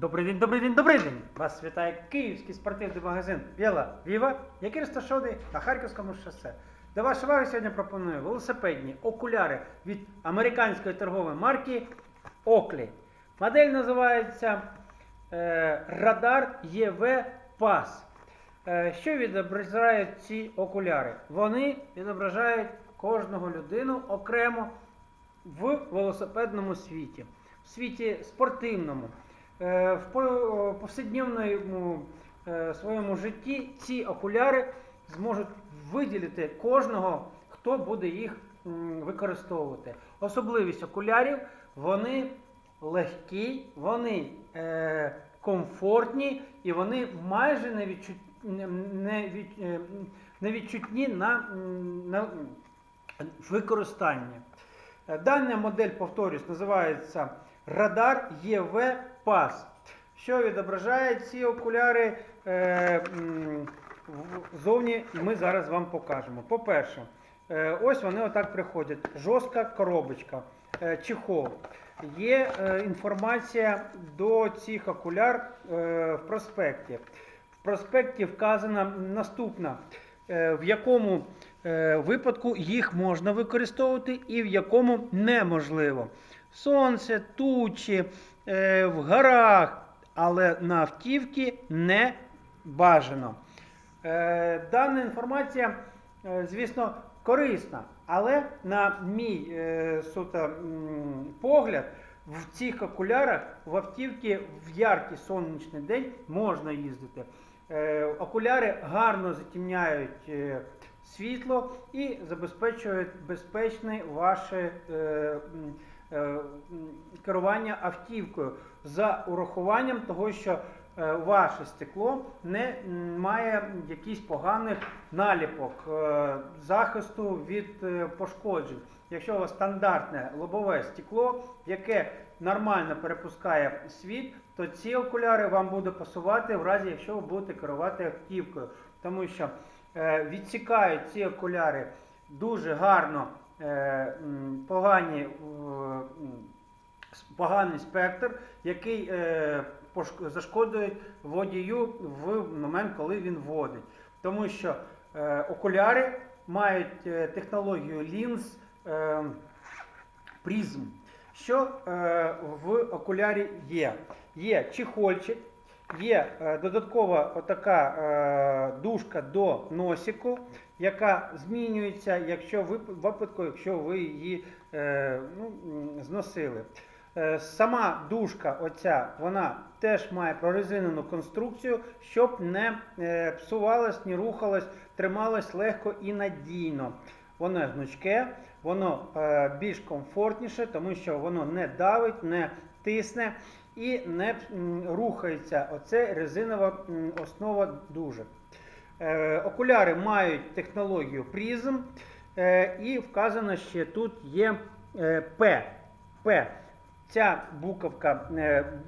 Добрий день, добрий день, добрий день! Вас вітає київський спортивний магазин Біла Віва, який розташований на Харківському шосе. До вашої уваги сьогодні пропоную велосипедні окуляри від американської торгової марки Oakley. Модель називається е, Radar EV Pass. Е, Що відображають ці окуляри? Вони відображають кожного людину окремо в велосипедному світі, в світі спортивному, в по- повсякденному е, своєму житті ці окуляри зможуть виділити кожного, хто буде їх використовувати. Особливість окулярів вони легкі, вони е, комфортні і вони майже не, відчут, не, від, е, не відчутні на, на використання. Е, Дана модель, повторюсь, називається Радар EV Pass. Що відображає ці окуляри е, зовні, ми зараз вам покажемо. По-перше, е, ось вони отак приходять. Жорстка коробочка, е, чехол. Є е, інформація до цих окуляр е, в проспекті. В проспекті вказана наступна, е, в якому е, випадку їх можна використовувати і в якому неможливо. Сонце, тучі, е, в горах, але на автівки не бажано. Е, Дана інформація, е, звісно, корисна, але на мій е, суто погляд, в цих окулярах в автівки в яркий сонячний день можна їздити. Е, Окуляри гарно затемняють е, світло і забезпечують безпечне ваше е, керування автівкою за урахуванням того, що е, ваше стекло не має якихось поганих наліпок е, захисту від е, пошкоджень. Якщо у вас стандартне лобове стекло, яке нормально перепускає світ, то ці окуляри вам буде пасувати в разі, якщо ви будете керувати автівкою. Тому що е, відсікають ці окуляри дуже гарно е, погані, е, м, с- поганий спектр, який е, зашкодує водію в момент, коли він водить. Тому що е, окуляри мають е, технологію лінз е, призм. Що е, в окулярі є? Є чехольчик, є е, додаткова отака е, дужка до носику, яка змінюється, якщо ви, випадку, якщо ви її е, ну, зносили. Е, Сама дужка, оця, вона теж має прорезинену конструкцію, щоб не е, псувалась, не рухалась, трималась легко і надійно. Воно гнучке, воно е, більш комфортніше, тому що воно не давить, не тисне і не м, рухається. Оце резинова м, основа дуже. Е, окуляри мають технологію призм, е, і вказано ще тут є е, П. П. Ця буковка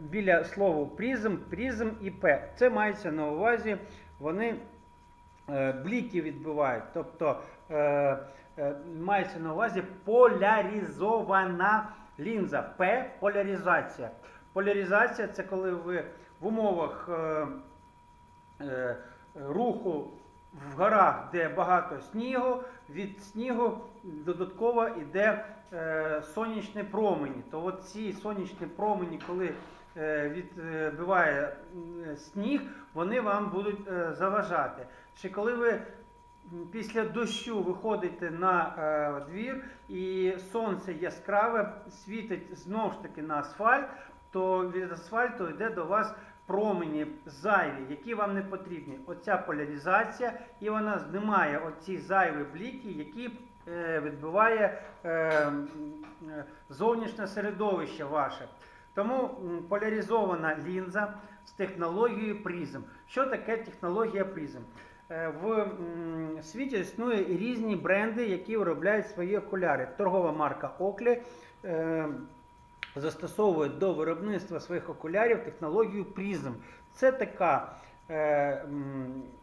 біля слова призм, призм і П. Це мається на увазі, вони бліки відбивають. Тобто мається на увазі поляризована лінза. П поляризація. Поляризація це коли ви в умовах руху в горах, де багато снігу, від снігу додатково йде сонячні промені. То от ці сонячні промені, коли е, відбиває сніг, вони вам будуть е, заважати. Чи коли ви після дощу виходите на е, двір і сонце яскраве світить знову ж таки на асфальт, то від асфальту йде до вас промені зайві, які вам не потрібні. Оця поляризація, і вона знімає оці зайві бліки, які е, відбиває е, е, зовнішнє середовище ваше. Тому поляризована лінза з технологією призм. Що таке технологія призм? Е, В світі існує різні бренди, які виробляють свої окуляри. Торгова марка Oakley застосовує до виробництва своїх окулярів технологію призм. Це така е,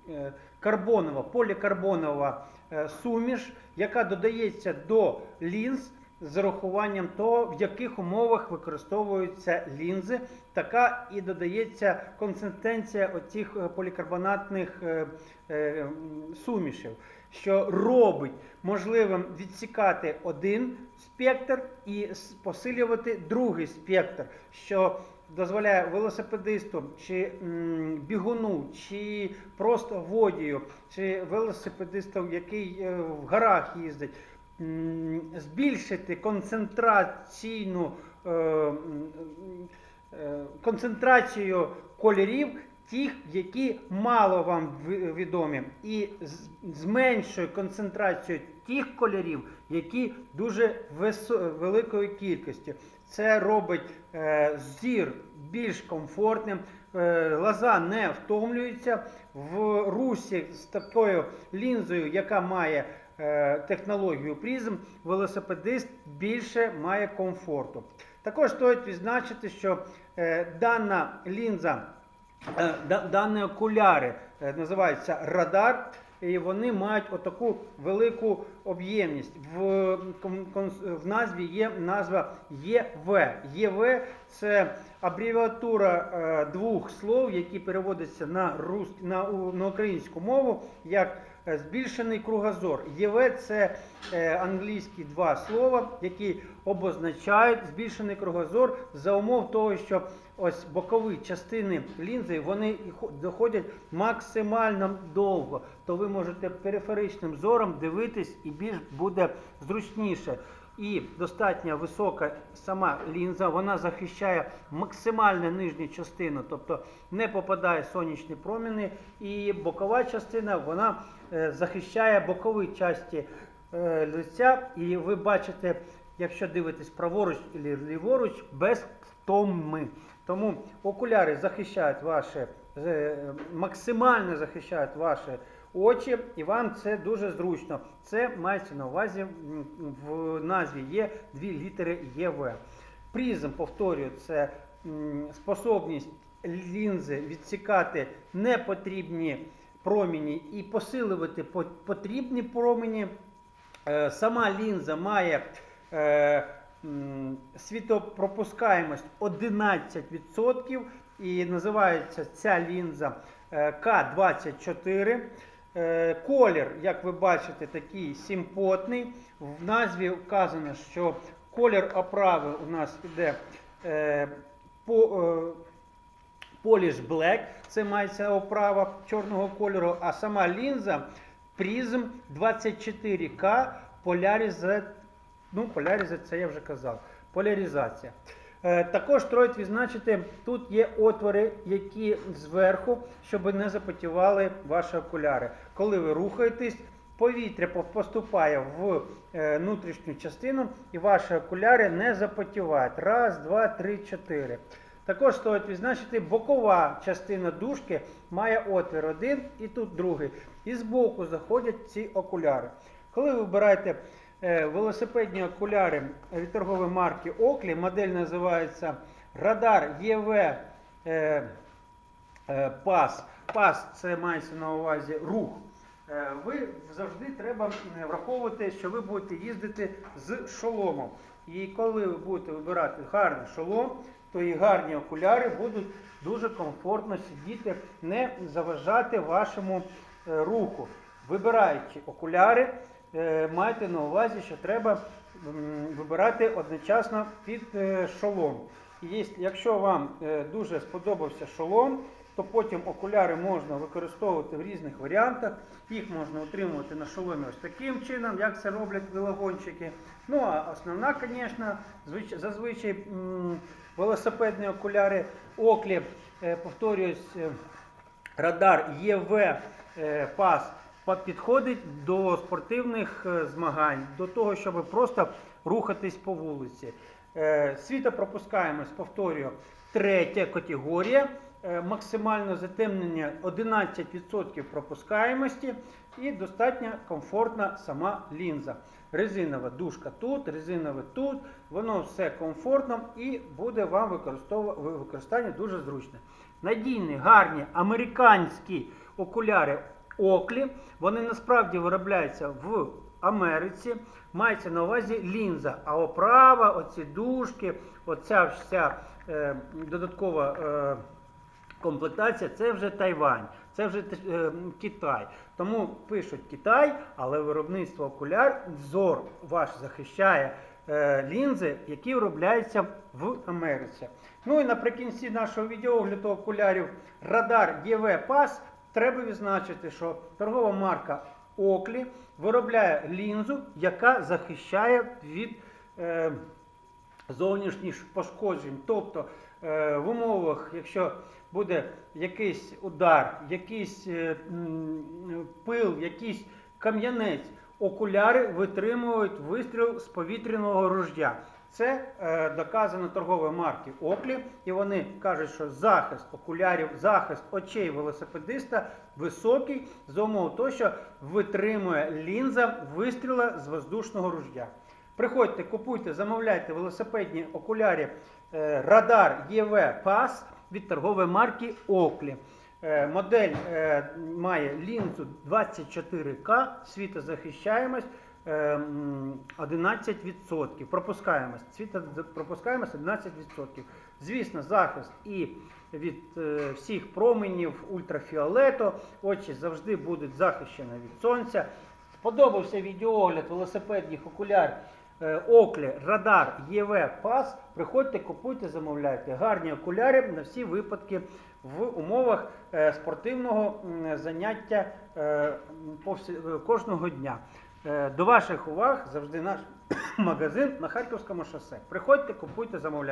е, карбонова, полікарбонова е, суміш, яка додається до лінз з урахуванням того, в яких умовах використовуються лінзи. Така і додається консистенція оцих е, полікарбонатних е, е, сумішів, що робить можливим відсікати один спектр і посилювати другий спектр, що дозволяє велосипедисту чи бігуну, чи просто водію, чи велосипедисту, який е, в горах їздить, збільшити концентраційну е, е, концентрацію кольорів. Тих, які мало вам відомі, і з- зменшує концентрацію тих кольорів, які дуже великої кількості. Це робить е, зір більш комфортним, е, глаза не втомлюються в русі з такою лінзою, яка має е, технологію призм, велосипедист більше має комфорту. Також стоїть відзначити, що е, дана лінза, е, дані окуляри е, називаються радар. І вони мають отаку велику об'ємність. В, в назві є назва ЄВ. ЄВ це абревіатура е, двох слов, які переводяться на, рус, на, на українську мову як е, збільшений кругозор. ЄВ це е, англійські два слова, які обозначають збільшений кругозор за умов того, що ось бокові частини лінзи вони доходять максимально довго, то ви можете периферичним зором дивитись і більш буде зручніше. І достатньо висока сама лінза, вона захищає максимально нижню частину, тобто не попадає сонячні проміни, і бокова частина вона е, захищає бокові часті е, лиця, і ви бачите, якщо дивитесь праворуч і ліворуч, без втоми. Тому окуляри захищають ваші, е, максимально захищають ваші очі, і вам це дуже зручно. Це мається на увазі в назві є дві літери ЄВ. Призм, повторюю, це способність лінзи відсікати непотрібні промені і посилювати потрібні промені. Е, Сама лінза має е, світопропускаємость 11% і називається ця лінза е, К24. Е, Колір, як ви бачите, такий симпотний. В назві вказано, що колір оправи у нас іде е, по, е, Polish Black, це мається оправа чорного кольору, а сама лінза Prism 24K Polarized, ну, Polarized, це я вже казав, поляризація. Е, також стоїть відзначити, тут є отвори, які зверху, щоб не запотівали ваші окуляри. Коли ви рухаєтесь, повітря поступає в е, внутрішню частину і ваші окуляри не запотівають. Раз, два, три, чотири. Також стоїть відзначити, бокова частина дужки має отвір один і тут другий. І збоку заходять ці окуляри. Коли ви вибираєте велосипедні окуляри від торгової марки Oakley, модель називається Radar EV е, е, Pass. Pass це мається на увазі рух. Е, Ви завжди треба е, враховувати, що ви будете їздити з шоломом. І коли ви будете вибирати гарний шолом, то і гарні окуляри будуть дуже комфортно сидіти, не заважати вашому е, руху. Вибираючи окуляри, е, майте на увазі, що треба вибирати одночасно під е, шолом. І якщо вам е, дуже сподобався шолом, то потім окуляри можна використовувати в різних варіантах. Їх можна отримувати на шоломі ось таким чином, як це роблять велогонщики. Ну а основна, звісно, зазвичай велосипедні окуляри Оклі, е, повторююсь, е, радар ЄВ е, пас па- підходить до спортивних е, змагань, до того, щоб просто рухатись по вулиці. Е, Світопропускаємость, повторюю, третя категорія. Е, Максимальне затемнення 11% пропускаємості і достатньо комфортна сама лінза. Резинова дужка тут, резинове тут, воно все комфортно і буде вам використання дуже зручне. Надійні, гарні американські окуляри Оклі. Вони насправді виробляються в Америці мається на увазі лінза, а оправа, оці дужки, оця вся е, додаткова. Е, комплектація це вже Тайвань, це вже е, Китай. Тому пишуть Китай, але виробництво окуляр, взор ваш захищає е, лінзи, які виробляються в Америці. Ну і наприкінці нашого відеогляду окулярів Радар EV Pass треба відзначити, що торгова марка Оклі виробляє лінзу, яка захищає від. Е, зовнішніх пошкоджень. Тобто е, в умовах, якщо буде якийсь удар, якийсь е, пил, якийсь кам'янець, окуляри витримують вистріл з повітряного руждя. Це е, доказано торгової марки Оклі, і вони кажуть, що захист окулярів, захист очей велосипедиста високий за умов того, що витримує лінза вистріла з воздушного руждя. Приходьте, купуйте, замовляйте велосипедні окулярі е, Радар EV Pass від торгової марки Оклі. Е, Модель е, має лінзу 24К, світозахищаємость е, м, 11%. Пропускаємость. Світопропускаємость 11%. Звісно, захист і від е, всіх променів ультрафіолету. Очі завжди будуть захищені від сонця. Сподобався відеоогляд велосипедних окуляр Оклі, Радар, ЄВ, Пас. Приходьте, купуйте, замовляйте. Гарні окуляри на всі випадки в умовах е, спортивного заняття е, кожного дня. Е, До ваших уваг завжди наш магазин на Харківському шосе. Приходьте, купуйте, замовляйте.